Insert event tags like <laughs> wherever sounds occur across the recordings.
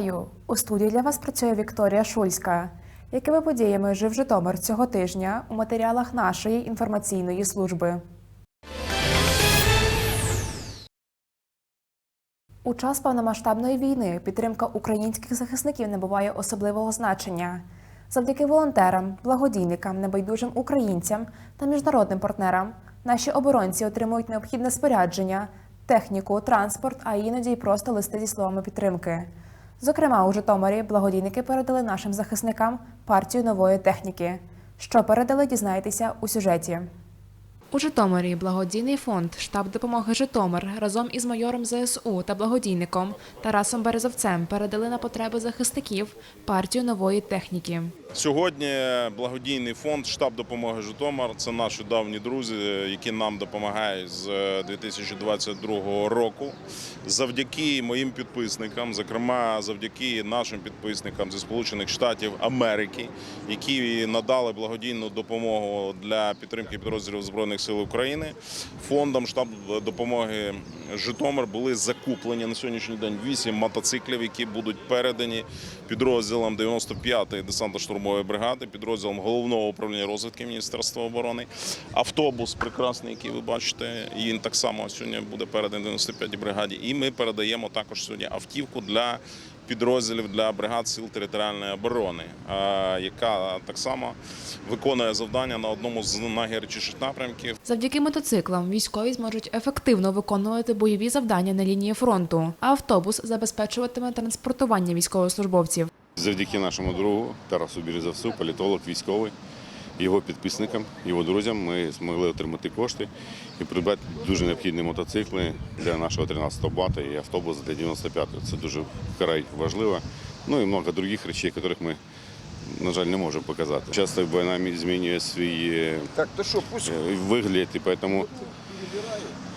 Вітаю! У студії для вас працює Вікторія Шульська. Якими подіями жив Житомир цього тижня у матеріалах нашої інформаційної служби? У час повномасштабної війни підтримка українських захисників набуває особливого значення. Завдяки волонтерам, благодійникам, небайдужим українцям та міжнародним партнерам наші оборонці отримують необхідне спорядження, техніку, транспорт, а іноді й просто листи зі словами підтримки. Зокрема, у Житомирі благодійники передали нашим захисникам партію нової техніки. Що передали, дізнаєтеся у сюжеті. У Житомирі благодійний фонд штаб допомоги Житомир разом із майором ЗСУ та благодійником Тарасом Березовцем передали на потреби захисників партію нової техніки. Сьогодні благодійний фонд штаб допомоги Житомир. Це наші давні друзі, які нам допомагають з 2022 року. Завдяки моїм підписникам, зокрема завдяки нашим підписникам зі Сполучених Штатів Америки, які надали благодійну допомогу для підтримки підрозділів збройних сил України. Фондом штаб допомоги Житомир були закуплені на сьогоднішній день вісім мотоциклів, які будуть передані підрозділам 95-ї десантно-штурмової бригади, підрозділам головного управління розвідки Міністерства оборони. Автобус прекрасний, який ви бачите, він так само сьогодні буде переданий 95-й бригаді. І ми передаємо також сьогодні автівку для підрозділів для бригад сил територіальної оборони, е, яка так само виконує завдання на одному з найгарячіших напрямків. Завдяки мотоциклам військові зможуть ефективно виконувати бойові завдання на лінії фронту, а автобус забезпечуватиме транспортування військовослужбовців. Завдяки нашому другу Тарасу Березовцю, політолог військовий, його підписникам, його друзям ми змогли отримати кошти і придбати дуже необхідні мотоцикли для нашого 13-го бата і автобус для 95-го. Це дуже вкрай важливо. Ну і багато інших речей, яких ми, на жаль, не можемо показати. Часто війна змінює свій е, Так, то що, пусть э, выглядит, и поэтому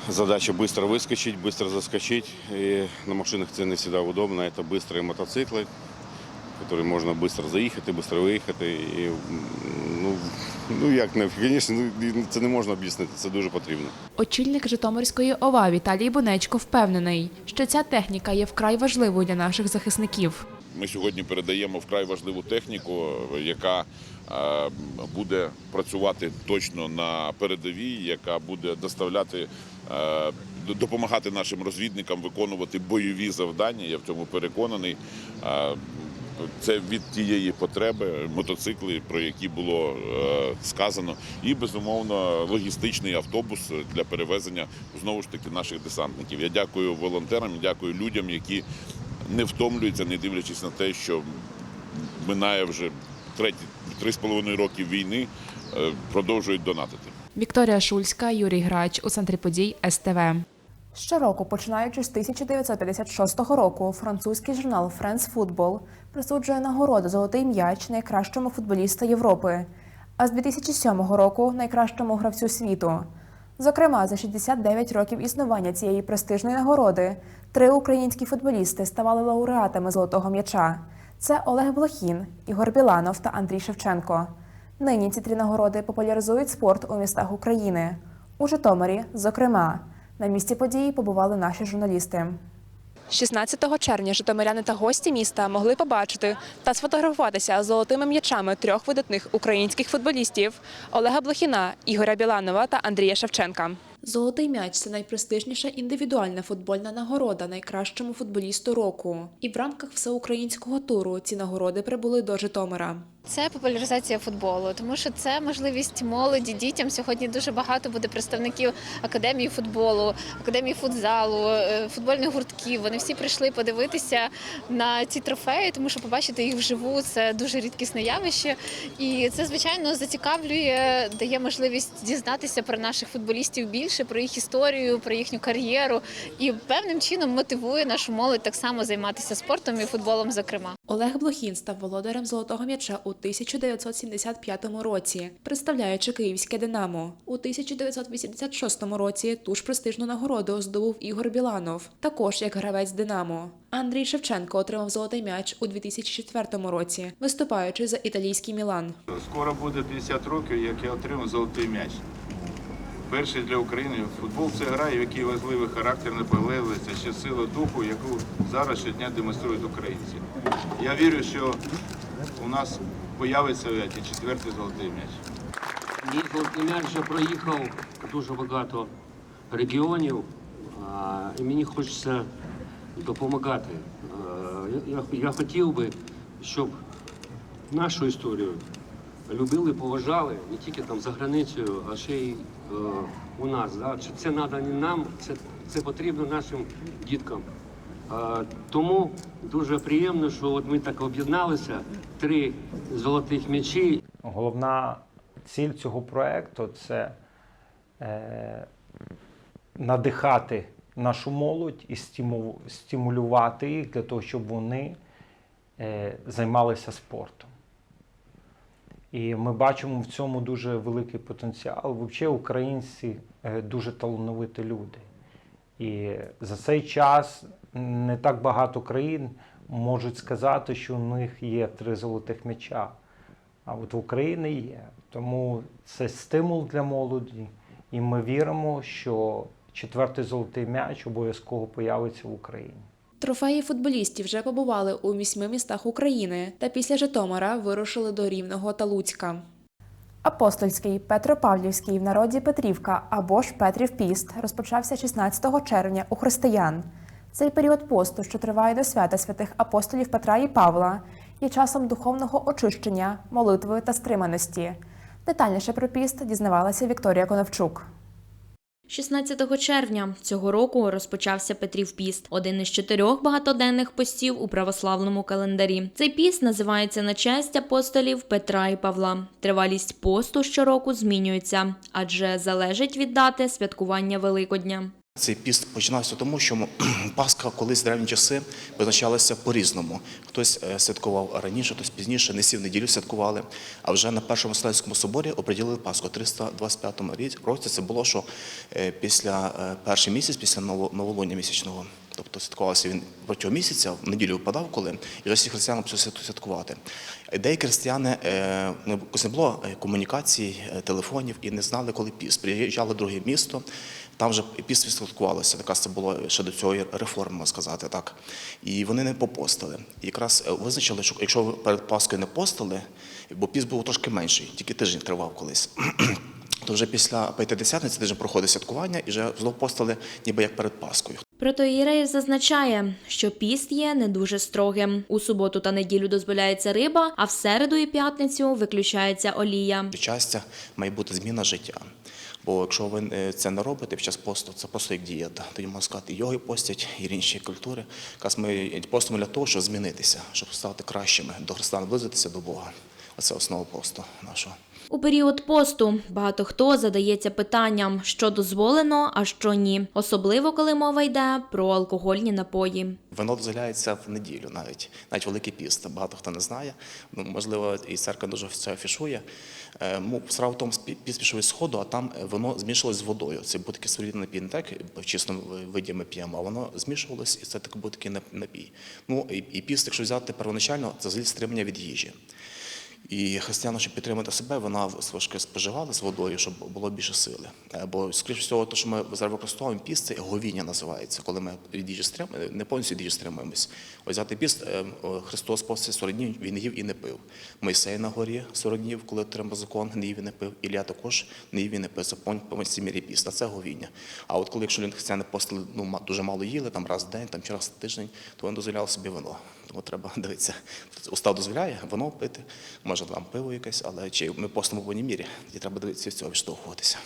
задача быстро выскочить, быстро заскочить. И на машинах це не всегда удобно. Это быстрые мотоцикли, которые можно быстро заїхати, быстро виїхати. І, м, ну, як не, звісно, ну, це не можна об'яснити, це дуже потрібно. Очільник Житомирської ОВА Віталій Бунечко впевнений, що ця техніка є вкрай важливою для наших захисників. Ми сьогодні передаємо вкрай важливу техніку, яка е, буде працювати точно на передовій, яка буде доставляти. е, Допомагати нашим розвідникам виконувати бойові завдання. Я в цьому переконаний. Це від тієї потреби мотоцикли, про які було е, сказано, і безумовно логістичний автобус для перевезення знову ж таки наших десантників. Я дякую волонтерам, дякую людям, які не втомлюються, не дивлячись на те, що минає вже треті три з половиною роки війни, е, продовжують донатити. Вікторія Шульська, Юрій Грач у центрі подій СТВ. Щороку, починаючи з 1956 року, французький журнал France Football присуджує нагороду Золотий м'яч найкращому футболісту Європи, а з 2007 року найкращому гравцю світу. Зокрема, за 69 років існування цієї престижної нагороди три українські футболісти ставали лауреатами золотого м'яча. Це Олег Блохін, Ігор Біланов та Андрій Шевченко. Нині ці три нагороди популяризують спорт у містах України. У Житомирі, зокрема, на місці події побували наші журналісти. 16 червня житомиряни та гості міста могли побачити та сфотографуватися з золотими м'ячами трьох видатних українських футболістів Олега Блохіна, Ігоря Біланова та Андрія Шевченка. Золотий м'яч це найпрестижніша індивідуальна футбольна нагорода найкращому футболісту року. І в рамках всеукраїнського туру ці нагороди прибули до Житомира. Це популяризація футболу, тому що це можливість молоді дітям. Сьогодні дуже багато буде представників академії футболу, академії футзалу, е, футбольних гуртків. Вони всі прийшли подивитися на ці трофеї, тому що побачити їх вживу це дуже рідкісне явище. І це звичайно зацікавлює, дає можливість дізнатися про наших футболістів більше, про їх історію, про їхню кар'єру. І певним чином мотивує нашу молодь так само займатися спортом і футболом, зокрема. Олег Блохін став володарем золотого м'яча у 1975 році, представляючи київське Динамо. У 1986 році ту ж престижну нагороду здобув Ігор Біланов, також як гравець Динамо. Андрій Шевченко отримав золотий м'яч у 2004 році, виступаючи за італійський Мілан. Скоро буде 50 років, як я отримав золотий м'яч. Перший для України футбол це гра, в якій важливий характер, наполегливість, а ще сила духу, яку зараз щодня демонструють українці. Я вірю, що у нас появиться і четвертий золотий м'яч. Мій золотий м'яч вже проїхав дуже багато регіонів, і мені хочеться допомагати. Я, хотів би, щоб нашу історію любили, поважали не тільки там за границею, а ще й у нас. Да? Чи Це не нам, це, це потрібно нашим діткам. А, тому дуже приємно, що от ми так об'єдналися, три золотих м'ячі, Головна ціль цього проекту це е, надихати нашу молодь і стиму- стимулювати їх для того, щоб вони е, займалися спортом. І ми бачимо в цьому дуже великий потенціал. Взагалі, українці е, дуже талановиті люди. І за цей час не так багато країн можуть сказати, що у них є три золотих м'яча. А от в Україні є. Тому це стимул для молоді, і ми віримо, що четвертий золотий м'яч обов'язково появиться в Україні. Трофеї футболістів вже побували у вісьми містах України та після Житомира вирушили до Рівного та Луцька. Апостольський Петропавлівський в народі Петрівка або ж Петрів Піст розпочався 16 червня у християн. Цей період посту, що триває до свята святих апостолів Петра і Павла, є часом духовного очищення, молитви та стриманості. Детальніше про піст дізнавалася Вікторія Коновчук. 16 червня цього року розпочався Петрів піст, один із чотирьох багатоденних постів у православному календарі. Цей піст називається на честь апостолів Петра і Павла. Тривалість посту щороку змінюється, адже залежить від дати святкування Великодня. Цей піст починався тому, що <clears throat> Пасха колись в древні часи визначалася по-різному. Хтось е, святкував раніше, хтось пізніше, не сів неділю святкували. А вже на першому Вселенському соборі оприділили Пасху. У 325 рі- році це було, що е, після е, перший місяць, після ново- новолуння місячного. Тобто святкувався він протягом місяця, в неділю впадав коли, і вже християни почали святкувати. Деякі християни е, не було е, комунікацій, е, телефонів і не знали, коли піст. Приїжджали в друге місто, там вже піст святкувалося. Така це було ще до цього реформи, можна сказати так. І вони не попостили. І якраз визначили, що якщо перед Паскою не постили, бо піст був трошки менший, тільки тиждень тривав колись. <clears throat> То вже після П'ятидесятниці тиждень проходить святкування і вже знов постили, ніби як перед Паскою. Протоїреїв зазначає, що піст є не дуже строгим. У суботу та неділю дозволяється риба, а в середу і п'ятницю виключається олія. Щастя має бути зміна життя. Бо якщо ви е, це не робите під час посту, це просто як дієта. Тоді можна сказати, йоги постять, і інші культури. Якраз ми постимо для того, щоб змінитися, щоб стати кращими, до Христа наблизитися до Бога. Оце основа посту нашого. У період посту багато хто задається питанням, що дозволено, а що ні, особливо коли мова йде про алкогольні напої. Вино дозволяється в неділю навіть, навіть Великий піст. Багато хто не знає. Ну, можливо, і церква дуже це афішує. Е, Справа в тому, піст пішов сходу, а там е, воно змішалось з водою. Це був такий солідний напій, не так в чистому виді ми п'ємо, а воно змішувалось, і це так був такий напій. Ну, і, і піст, якщо взяти первоначально, це взагалі стримання від їжі. І християни, щоб підтримати себе, вона важке споживала з водою, щоб було більше сили. Е, Бо, скоріш всього, те, що ми зараз використовуємо піст, це говіння називається, коли ми від стримуємо, не повністю від їжі стримуємось. Ось взяти піст, е, Христос постив 40 днів, він їв і не пив. Мойсей на горі 40 днів, коли отримав закон, не їв і не пив. Ілля також не їв і не пив. Це пов- повністю мірі піст, а це говіння. А от коли, якщо християни постили, ну, дуже мало їли, там раз в день, там чи тиждень, то вони дозволяли собі вино. Тому треба <laughs> дивитися. Устав дозволяє вино пити, може там пиво якесь, але чи ми постимо в повній мірі, і треба дивитися з цього відштовхуватися.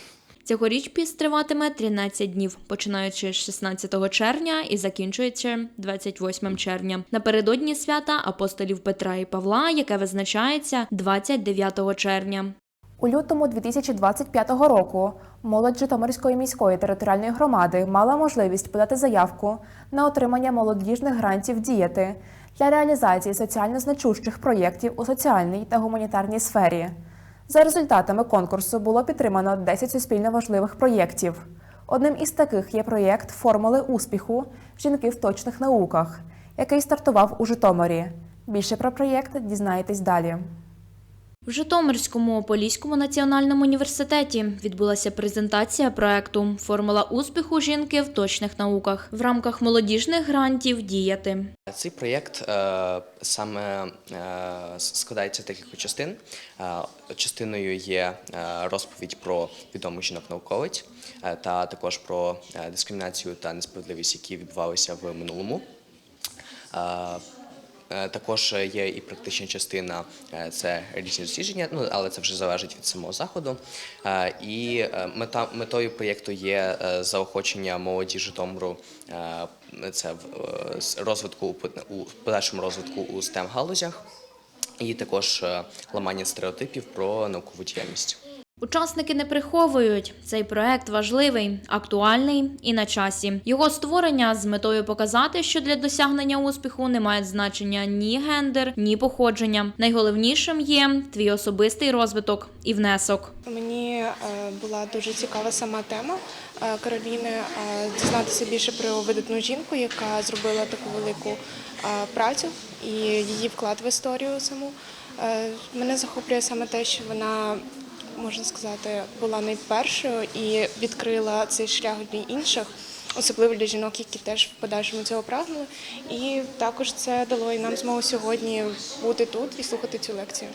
Цьогоріч піст триватиме 13 днів, починаючи з 16 червня і закінчуючи 28 червня. Напередодні свята апостолів Петра і Павла, яке визначається 29 червня. У лютому 2025 року молодь Житомирської міської територіальної громади мала можливість подати заявку на отримання молодіжних грантів діяти для реалізації соціально значущих проєктів у соціальній та гуманітарній сфері. За результатами конкурсу було підтримано 10 суспільно важливих проєктів. Одним із таких є проєкт Формули успіху Жінки в точних науках, який стартував у Житомирі. Більше про проєкт дізнаєтесь далі. В Житомирському Поліському національному університеті відбулася презентація проекту Формула успіху жінки в точних науках в рамках молодіжних грантів діяти. Цей проєкт е, саме е, складається з декількох частин. Е, частиною є розповідь про відому жінок-науковиць та також про дискримінацію та несправедливість, які відбувалися в минулому. Е, Також є і практична частина е, це різні дослідження, ну але це вже залежить від самого заходу. Е, І мета метою проєкту є заохочення молоді Житомиру. Це розвитку у подальшому розвитку у stem галузях, і також ламання стереотипів про наукову діяльність. Учасники не приховують, цей проект важливий, актуальний і на часі. Його створення з метою показати, що для досягнення успіху не має значення ні гендер, ні походження. Найголовнішим є твій особистий розвиток і внесок. Мені е, була дуже цікава сама тема е, Кароліни е, дізнатися більше про видатну жінку, яка зробила таку велику працю і її вклад в історію саму. Мене захоплює саме те, що вона. Можна сказати, була найпершою і відкрила цей шлях для інших, особливо для жінок, які теж в подальшому цього прагнули. І також це дало і нам змогу сьогодні бути тут і слухати цю лекцію.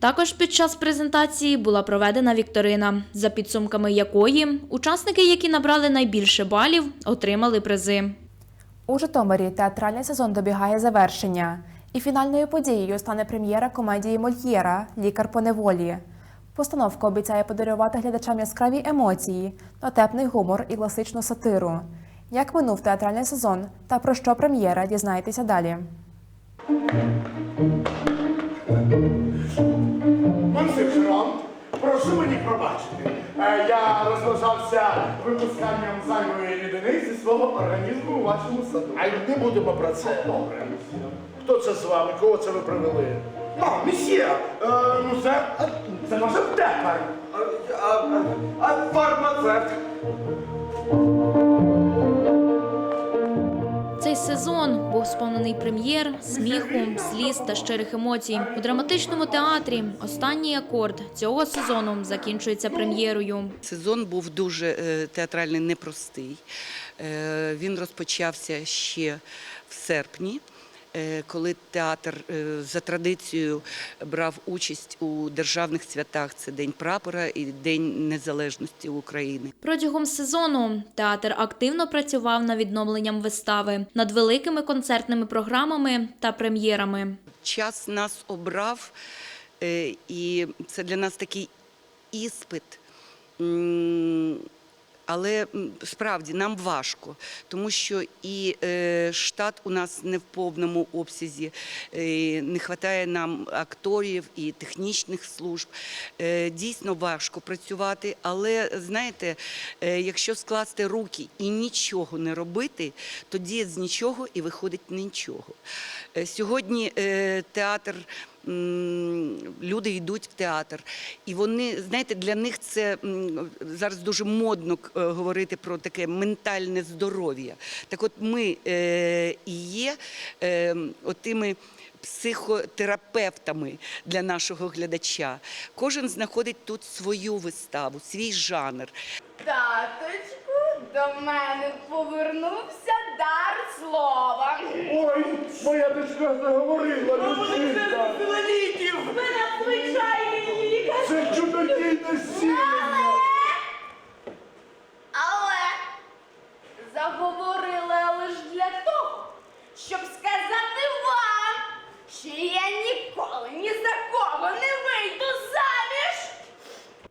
Також під час презентації була проведена вікторина, за підсумками якої учасники, які набрали найбільше балів, отримали призи. У Житомирі театральний сезон добігає завершення, і фінальною подією стане прем'єра комедії Мольєра Лікар по неволі. Постановка обіцяє подарувати глядачам яскраві емоції, дотепний гумор і класичну сатиру. Як минув театральний сезон та про що прем'єра, дізнайтеся далі. Монсенжерон, прошу мені пробачити. Е, Я розважався випусканням зайвої рідини зі свого організму у вашому саду. А й не будемо про це. Добре. Хто це з вами? Кого це ви привели? А, месьє, е, ну це, це наш аптекар. А, а, а фармацевт. Цей сезон був сповнений прем'єр, сміху, сліз та щирих емоцій. У драматичному театрі останній акорд цього сезону закінчується прем'єрою. Сезон був дуже е, театральний непростий. Е, Він розпочався ще в серпні. Е, Коли театр е, за традицією брав участь у державних святах, це День прапора і День Незалежності України. Протягом сезону театр активно працював над відновленням вистави, над великими концертними програмами та прем'єрами. Час нас обрав, е, і це для нас такий іспит. Але справді нам важко, тому що і е, штат у нас не в повному обсязі, е, не вистачає нам акторів і технічних служб. Е, дійсно важко працювати, але знаєте, якщо скласти руки і нічого не робити, тоді з нічого і виходить нічого. Сьогодні театр. Люди йдуть в театр, і вони, знаєте, для них це зараз дуже модно е, говорити про таке ментальне здоров'я. Так от ми е, і є е, отими психотерапевтами для нашого глядача. Кожен знаходить тут свою виставу, свій жанр. Таточку, до мене повернувся дар слова. Ой, моя дочка заговорила, Люсинка. Ви надзвичайний лікар. Це чудодійне зцілення. Але заговорила лише для того, щоб сказати вам, що я ніколи ні за кого не вийду заміж.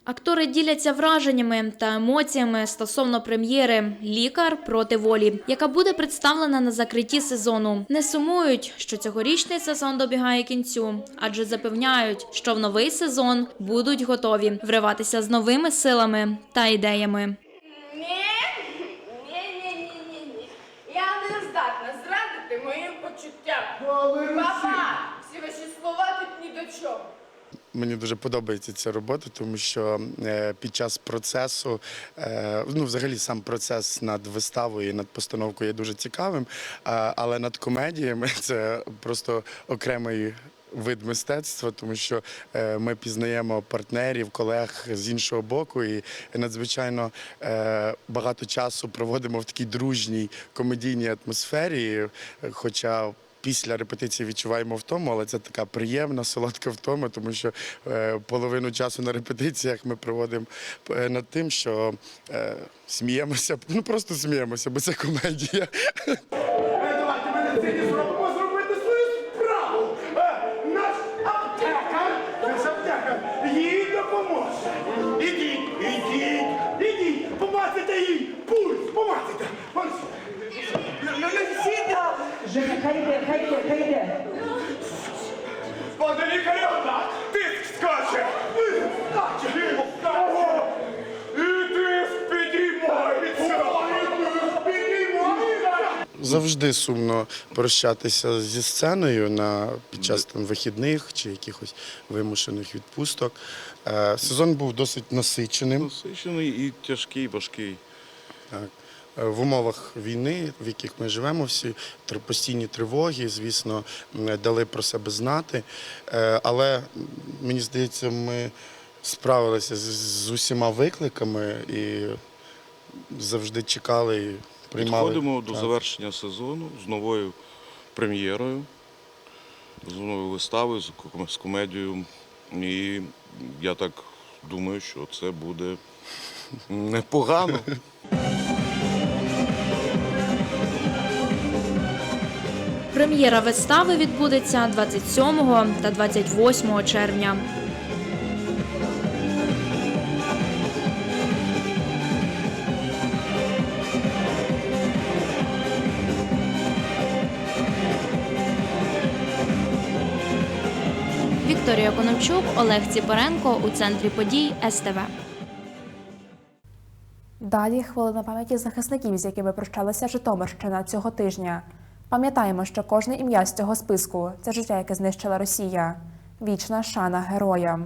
Актори діляться враженнями та емоціями стосовно прем'єри Лікар проти волі, яка буде представлена на закритті сезону. Не сумують, що цьогорічний сезон добігає кінцю, адже запевняють, що в новий сезон будуть готові вриватися з новими силами та ідеями. Ні, ні, ні, ні, ні, ні. Я не здатна зрадити моїм почуттям. Папа, всі ваші слова тут ні до чого. Мені дуже подобається ця робота, тому що е, під час процесу, е, ну взагалі сам процес над виставою і над постановкою є дуже цікавим, але над комедіями <laughs> це просто окремий вид мистецтва, тому що е, ми пізнаємо партнерів, колег з іншого боку, і надзвичайно багато часу проводимо в такій дружній комедійній атмосфері. Хоча після репетиції відчуваємо втому, але це така приємна, солодка втома, тому що е, половину часу на репетиціях ми проводимо е, над тим, що е, сміємося, ну просто сміємося, бо це комедія. Йде, йде. Пане лікарю, так, тиск скаче. Тиск скаче. І тиск підіймається. І тиск підіймається. Завжди сумно прощатися зі сценою на під час там вихідних чи якихось вимушених відпусток. Е, Сезон був досить насиченим. Насичений і тяжкий, важкий. Так. Е, В умовах війни, в яких ми живемо, всі постійні тривоги, звісно, дали про себе знати. Е, Але мені здається, ми справилися з, усіма викликами і завжди чекали і приймали. Підходимо до завершення сезону з новою прем'єрою, з новою виставою, з комедією. І я так думаю, що це буде непогано. <laughs> Прем'єра вистави відбудеться 27 та 28 червня. Вікторія Конопчук, Олег Ціпоренко у центрі подій СТВ. Далі хвилина пам'яті захисників, з якими прощалася Житомирщина цього тижня. Пам'ятаємо, що кожне ім'я з цього списку це життя, яке знищила Росія. Вічна шана героям.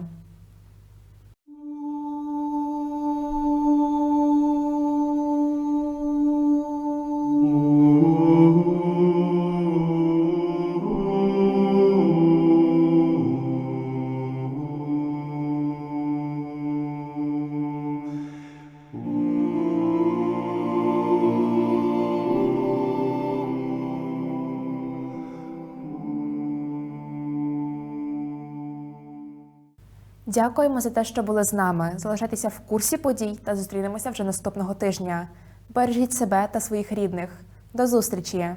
Дякуємо за те, що були з нами. Залишайтеся в курсі подій та зустрінемося вже наступного тижня. Бережіть себе та своїх рідних. До зустрічі!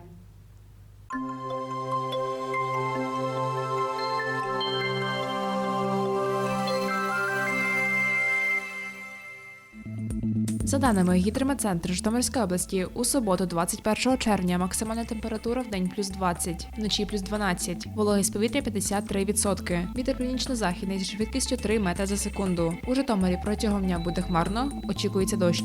За даними гідрометцентру Житомирської області, у суботу, 21 червня, максимальна температура в день плюс 20, вночі плюс 12, вологість повітря 53%. Вітер північно-західний зі швидкістю 3 метри за секунду. У Житомирі протягом дня буде хмарно, очікується дощ.